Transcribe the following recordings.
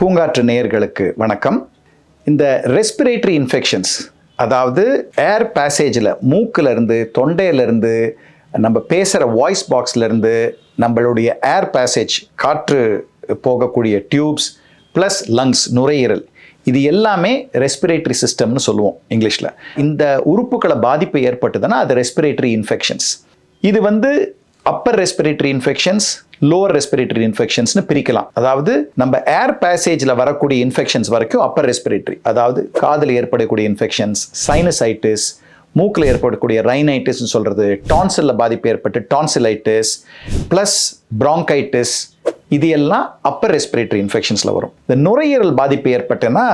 பூங்காற்று நேயர்களுக்கு வணக்கம். இந்த ரெஸ்பிரேட்டரி இன்ஃபெக்ஷன்ஸ் அதாவது ஏர் பேசேஜில் மூக்கிலிருந்து தொண்டையிலிருந்து நம்ம பேசுகிற வாய்ஸ் பாக்ஸ்லேருந்து நம்மளுடைய ஏர் பேசேஜ் காற்று போகக்கூடிய டியூப்ஸ் ப்ளஸ் லங்ஸ் நுரையீரல் இது எல்லாமே ரெஸ்பிரேட்டரி சிஸ்டம்னு சொல்லுவோம் இங்கிலீஷில். இந்த உறுப்புகளை பாதிப்பு ஏற்பட்டதுன்னா அது ரெஸ்பிரேட்டரி இன்ஃபெக்ஷன்ஸ் இது வந்து upper respiratory infections lower respiratory இன்ஃபெக்ஷன்ஸ்னு பிரிக்கலாம். அதாவது நம்ம ஏர் பேசேஜில் வரக்கூடிய இன்ஃபெக்ஷன்ஸ் வரைக்கும் அப்பர் ரெஸ்பிரேட்டரி அதாவது காதில் ஏற்படக்கூடிய இன்ஃபெக்ஷன்ஸ் சைனசைட்டிஸ் மூக்கில் ஏற்படக்கூடிய ரைனைட்டிஸ்னு சொல்கிறது டான்சிலில் பாதிப்பு ஏற்பட்டு டான்சிலைட்டிஸ் ப்ளஸ் ப்ராங்கைட்டிஸ் இது எல்லாம் அப்பர் ரெஸ்பிரேட்டரி இன்ஃபெக்ஷன்ஸில் வரும். இந்த நுரையீரல் பாதிப்பு ஏற்பட்டேன்னா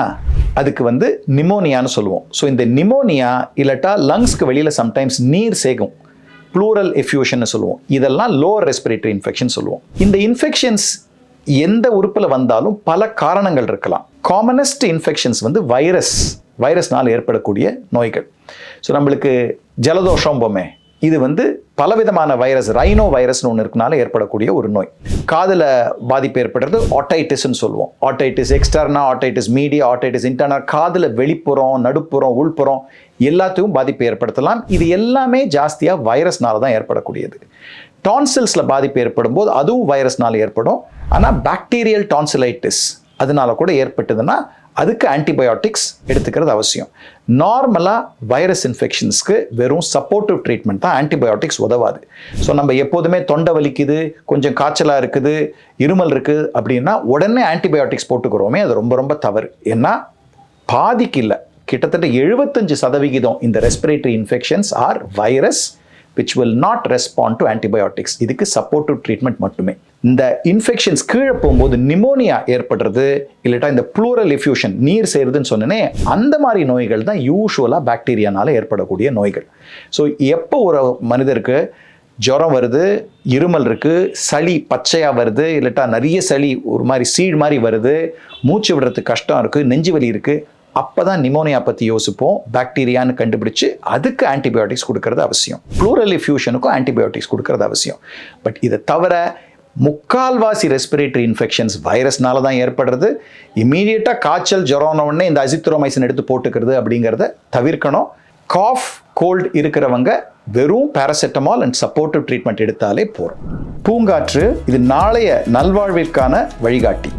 அதுக்கு வந்து நிமோனியான்னு சொல்லுவோம். ஸோ இந்த நிமோனியா இல்லாட்டா லங்ஸ்க்கு வெளியில் சம்டைம்ஸ் நீர் சேகும். ப்ளூரல் எஃப்யூஷன் சொல்லுவோம். இதெல்லாம் லோவர் ரெஸ்பிரேட்டரி இன்ஃபெக்ஷன் சொல்லுவோம். இந்த இன்ஃபெக்ஷன்ஸ் எந்த உறுப்பில் வந்தாலும் பல காரணங்கள் இருக்கலாம். காமனஸ்ட் இன்ஃபெக்ஷன்ஸ் வந்து வைரஸ் வைரஸ்னால் ஏற்படக்கூடிய நோய்கள். ஸோ நம்மளுக்கு ஜலதோஷம் பொம்மை இது வந்து பலவிதமான வைரஸ் ரைனோ வைரஸ்னு ஒன்று இருக்கனால ஏற்படக்கூடிய ஒரு நோய். காதில் பாதிப்பு ஏற்படுறது ஆட்டைட்டிஸ்ன்னு சொல்லுவோம். Otitis externa otitis media otitis interna காதில் வெளிப்புறம் நடுப்புறம் உள்புறம் எல்லாத்தையும் பாதிப்பு ஏற்படுத்தலாம். இது எல்லாமே ஜாஸ்தியாக வைரஸ்னால தான் ஏற்படக்கூடியது. டான்சில்ஸில் பாதிப்பு ஏற்படும் போது அதுவும் வைரஸ்னால ஏற்படும். ஆனால் பாக்டீரியல் டான்சிலைட்டிஸ் அதனால கூட ஏற்பட்டதுன்னா அதுக்கு ஆன்டிபயோட்டிக்ஸ் எடுத்துக்கிறது அவசியம். நார்மலாக வைரஸ் இன்ஃபெக்ஷன்ஸ்க்கு வெறும் சப்போர்ட்டிவ் ட்ரீட்மெண்ட் தான் ஆன்டிபயோட்டிக்ஸ் உதவாது. ஸோ நம்ம எப்போதுமே தொண்டை வலிக்குது கொஞ்சம் காய்ச்சலாக இருக்குது இருமல் இருக்குது அப்படின்னா உடனே ஆன்டிபயோட்டிக்ஸ் போட்டுக்கிறோமே அது ரொம்ப ரொம்ப தவறு. ஏன்னா பாதிக்கு இல்லை. கிட்டத்தட்ட எழுபத்தஞ்சு சதவிகிதம் இந்த respiratory infections are virus which will not respond to antibiotics இதுக்கு சப்போர்ட்டிவ் ட்ரீட்மெண்ட் மட்டுமே. இந்த இன்ஃபெக்ஷன்ஸ் கீழே போகும்போது நிமோனியா ஏற்படுறது இல்லட்டா இந்த ப்ளூரல் இஃப்யூஷன் நீர் சேருதுன்னு சொன்னனே அந்த மாதிரி நோய்கள் தான் யூஸ்வலாக பாக்டீரியானால ஏற்படக்கூடிய நோய்கள். ஸோ எப்போ ஒரு மனிதருக்கு ஜுரம் வருது இருமல் இருக்குது சளி பச்சையாக வருது இல்லட்டா நிறைய சளி ஒரு மாதிரி சீழ் மாதிரி வருது மூச்சு விடுறதுக்கு கஷ்டம் இருக்குது நெஞ்சு வலி இருக்குது அப்போ தான் நிமோனியா பற்றி யோசிப்போம் பாக்டீரியான்னு கண்டுபிடிச்சு அதுக்கு ஆன்டிபயோட்டிக்ஸ் கொடுக்கறது அவசியம். ப்ளூரல் இஃப்யூஷனுக்கும் ஆன்டிபயோட்டிக்ஸ் கொடுக்கறது அவசியம். பட் இதை தவிர முக்கால்வாசி ரெஸ்பிரேட்டரி இன்ஃபெக்ஷன்ஸ் வைரஸ்னால தான் ஏற்படுறது. இமீடியட்டாக காய்ச்சல் ஜுரம்ன உடனே இந்த அசித்ரோமைசின் எடுத்து போட்டுக்கிறது அப்படிங்கிறத தவிர்க்கணும். காஃப் கோல்டு இருக்கிறவங்க வெறும் பேராசெட்டமால் அண்ட் சப்போர்ட்டிவ் ட்ரீட்மெண்ட் எடுத்தாலே போகிறோம் பூங்காற்று இது நாளைய நல்வாழ்விற்கான வழிகாட்டி.